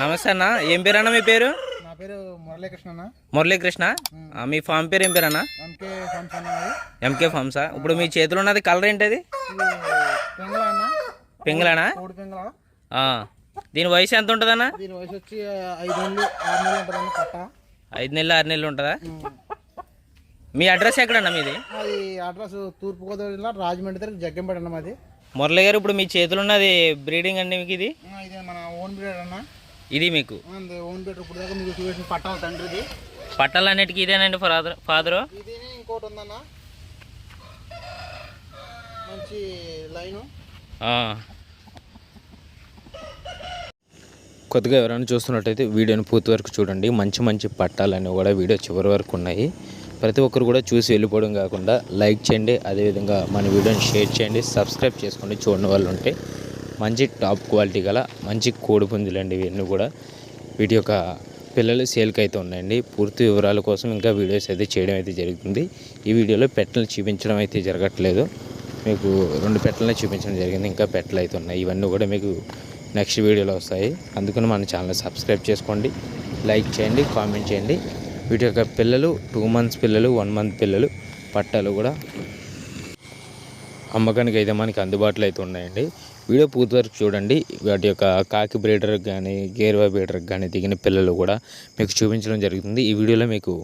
నమస్తే అన్న. ఏం పేరు అన్న మీ పేరు? నా పేరు మురళీకృష్ణ అన్న. మురళీకృష్ణ. మీ ఫామ్ పేరు ఏం పేరు అన్న? ఎంకే ఫామ్సా ఇప్పుడు మీ చేతిలో ఉన్నది కలర్ ఏంటది? అన్న. పింగళానా. దీని వయసు ఎంత ఉంటుందన్న? దీని వయసు వచ్చి ఐదు నెలలు ఆరు నెలలు ఉంటుందన్న పట్ట ఐదు నెలలు ఆరు నెలలు ఉంటుందా? మీ అడ్రస్ ఎక్కడన్నా మీది? అది అడ్రస్ తూర్పుగోదావరి జిల్లా రాజమండ్రి దగ్గర జగ్గంపేట అన్న మాది. మురళి గారు ఇప్పుడు మీ చేతిలో ఉన్నది బ్రీడింగ్ అండి మీకు ఇది? మన ఓన్ బ్రీడర్ అన్న. ఇది మీకు? అంది ఓన్ బ్రీడర్ ఇప్పుడు దాకా మీకు చూసిన పట్టాల తండ్రిది. పట్టాలన్నిటికీ ఇదేనండి ఫాదర్ ఫాదరు? ఇది ఇంకోటి ఉందన్న. మంచి లైను. కొద్దిగా ఎవరైనా చూస్తున్నట్టయితే వీడియోని పూర్తి వరకు చూడండి. మంచి మంచి పట్టాలన్నీ కూడా వీడియో చివరి వరకు ఉన్నాయి. ప్రతి ఒక్కరు కూడా చూసి వెళ్ళిపోవడం కాకుండా లైక్ చేయండి. అదేవిధంగా మన వీడియోని షేర్ చేయండి. సబ్స్క్రైబ్ చేసుకోండి. చూడని వాళ్ళు ఉంటే మంచి టాప్ క్వాలిటీ గల మంచి కోడి పుంజులండి ఇవన్నీ కూడా. వీటి యొక్క పిల్లలు సేల్కి అయితే ఉన్నాయండి. పూర్తి వివరాల కోసం ఇంకా వీడియోస్ అయితే చేయడం అయితే జరుగుతుంది. ఈ వీడియోలో పెట్టలు చూపించడం అయితే జరగట్లేదు. మీకు రెండు పెట్టలనే చూపించడం జరిగింది. ఇంకా పెట్టలు అయితే ఉన్నాయి. ఇవన్నీ కూడా మీకు నెక్స్ట్ వీడియోలో వస్తాయి. అందుకని మన ఛానల్ సబ్స్క్రైబ్ చేసుకోండి. లైక్ చేయండి కామెంట్ చేయండి. వీటి యొక్క పిల్లలు టూ మంత్స్ పిల్లలు వన్ మంత్ పిల్లలు పట్టాలు కూడా అమ్మకానికి అయితే మనకి అందుబాటులో అయితే ఉన్నాయండి. వీడియో పూర్తి వరకు చూడండి. వాటి యొక్క కాకి బ్రీడర్కి కానీ గేర్వా బ్రీడర్కి కానీ దిగిన పిల్లలు కూడా మీకు చూపించడం జరుగుతుంది. ఈ వీడియోలో మీకు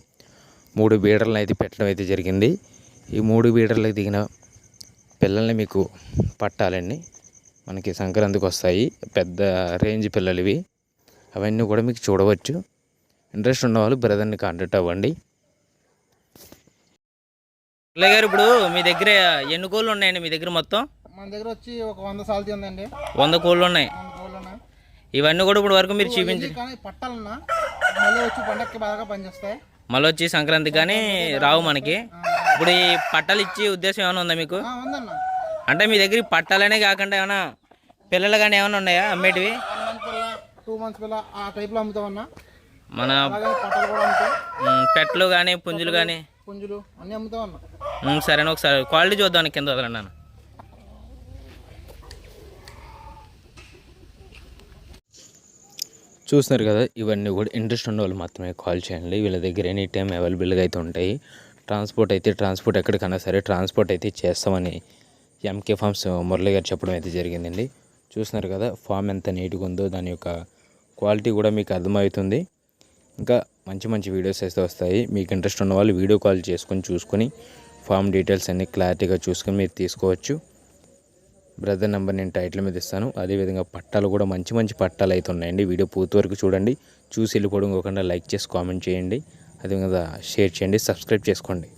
మూడు బీడర్లను అయితే పెట్టడం అయితే జరిగింది. ఈ మూడు బీడర్లకు దిగిన పిల్లల్ని మీకు పట్టాలండి. మనకి సంక్రాంతికి వస్తాయి. పెద్ద రేంజ్ పిల్లలు ఇవి అవన్నీ కూడా మీకు చూడవచ్చు. ఇంట్రెస్ట్ ఉన్నవాళ్ళు బ్రదర్ని కాంటాక్ట్ అవ్వండి. గారు ఇప్పుడు మీ దగ్గర ఎన్ని కోళ్ళు ఉన్నాయండి మీ దగ్గర మొత్తం? మన దగ్గర వచ్చి ఒక వంద సాల్తీ ఉందండి. వంద కోళ్ళు ఉన్నాయి వంద కోళ్ళు ఉన్నాయి ఇవన్నీ కూడా ఇప్పుడు వరకు మీరు చూపించి ఇవి కానీ పట్టాలన్నా మళ్ళీ వచ్చి పండక్కి బాగా పనిచేస్తాయి. మళ్ళీ వచ్చి సంక్రాంతి కానీ రావు మనకి. ఇప్పుడు ఈ పట్టాలు ఇచ్చే ఉద్దేశం ఏమైనా ఉందా మీకు? ఆ, ఉందన్న. అంటే మీ దగ్గర ఈ పట్టాలనే కాకుండా ఏమైనా పిల్లలు కానీ ఏమైనా ఉన్నాయా అమ్మేటివి? వన్ మంత్ పిల్ల టూ మంత్స్ పిల్ల ఆ టైప్లో అమ్ముతామన్నా. మన అలాగే పట్టాలు కూడా అమ్ముతాం. మ్, పెట్లు కానీ పుంజులు కానీ. పుంజులు అన్నీ అమ్ముతామన్నా. మ్, సరేనా ఒకసారి క్వాలిటీ చూద్దాం కింద వదలండి అన్న. చూస్తున్నారు కదా ఇవన్నీ కూడా ఇంట్రెస్ట్ ఉన్న వాళ్ళు మాత్రమే కాల్ చేయండి. వీళ్ళ దగ్గర ఎనీ టైం అవైలబుల్గా అయితే ఉంటాయి. ట్రాన్స్పోర్ట్ అయితే ట్రాన్స్పోర్ట్ ఎక్కడికైనా సరే ట్రాన్స్పోర్ట్ అయితే చేస్తామని ఎంకే ఫార్మ్స్ మురళి గారు చెప్పడం అయితే జరిగిందండి. చూస్తున్నారు కదా ఫామ్ ఎంత నీట్గా ఉందో దాని యొక్క క్వాలిటీ కూడా మీకు అర్థమవుతుంది. ఇంకా మంచి మంచి వీడియోస్ అయితే వస్తాయి. మీకు ఇంట్రెస్ట్ ఉన్న వాళ్ళు వీడియో కాల్ చేసుకొని చూసుకొని ఫామ్ డీటెయిల్స్ అన్నీ క్లారిటీగా చూసుకొని మీరు తీసుకోవచ్చు. బ్రదర్ నెంబర్ నేను టైటిల్ మీద ఇస్తాను. అదేవిధంగా పట్టాలు కూడా మంచి మంచి పట్టాలు అయితే ఉన్నాయండి. వీడియో పూర్తి వరకు చూడండి. చూసి వెళ్ళిపోవడం కాకుండా లైక్ చేసి కామెంట్ చేయండి. అదేవిధంగా షేర్ చేయండి. సబ్స్క్రైబ్ చేసుకోండి.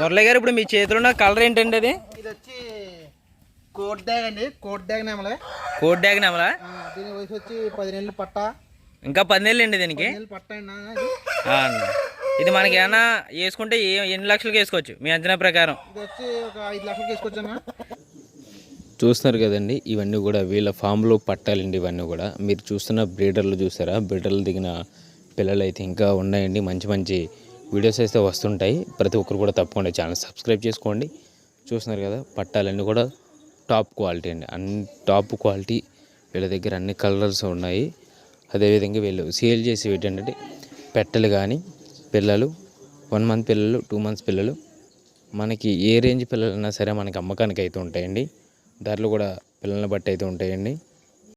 మురళి గారు ఇప్పుడు మీ చేతిలో ఉన్న కలర్ ఏంటండి అది? ఇది వచ్చి కోట్ డ్యాగ్ అండి. కోట్ డ్యాగ్ నేమలే. కోడ్ డ్యాగ్ నెమలా? ఆ, దీని వయసు వచ్చి పది నెలలు పట్ట. ఇంకా పది నెలలు అండి దీనికి పట్ట అండి. ఇది మనకి ఏమైనా వేసుకుంటే ఎన్ని లక్షలకి వేసుకోవచ్చు? మీ అంచనా ప్రకారం. చూస్తున్నారు కదండి ఇవన్నీ కూడా వీళ్ళ ఫామ్లో పట్టాలండి ఇవన్నీ కూడా. మీరు చూస్తున్న బ్రీడర్లు చూసారా? బ్రీడర్లు దిగిన పిల్లలు అయితే ఇంకా ఉన్నాయండి. మంచి మంచి వీడియోస్ అయితే వస్తుంటాయి. ప్రతి ఒక్కరు కూడా తప్పకుండా ఛానల్ సబ్స్క్రైబ్ చేసుకోండి. చూస్తున్నారు కదా పట్టాలన్నీ కూడా టాప్ క్వాలిటీ అండి. అన్ని టాప్ క్వాలిటీ వీళ్ళ దగ్గర అన్ని కలర్స్ ఉన్నాయి. అదేవిధంగా వీళ్ళు సేల్ చేసి ఏంటంటే పెట్టలు కానీ పిల్లలు వన్ మంత్ పిల్లలు టూ మంత్స్ పిల్లలు మనకి ఏ రేంజ్ పిల్లలైనా సరే మనకి అమ్మకానికి అయితే ఉంటాయండి. ధరలు కూడా పిల్లల్ని బట్టి అయితే ఉంటాయండి.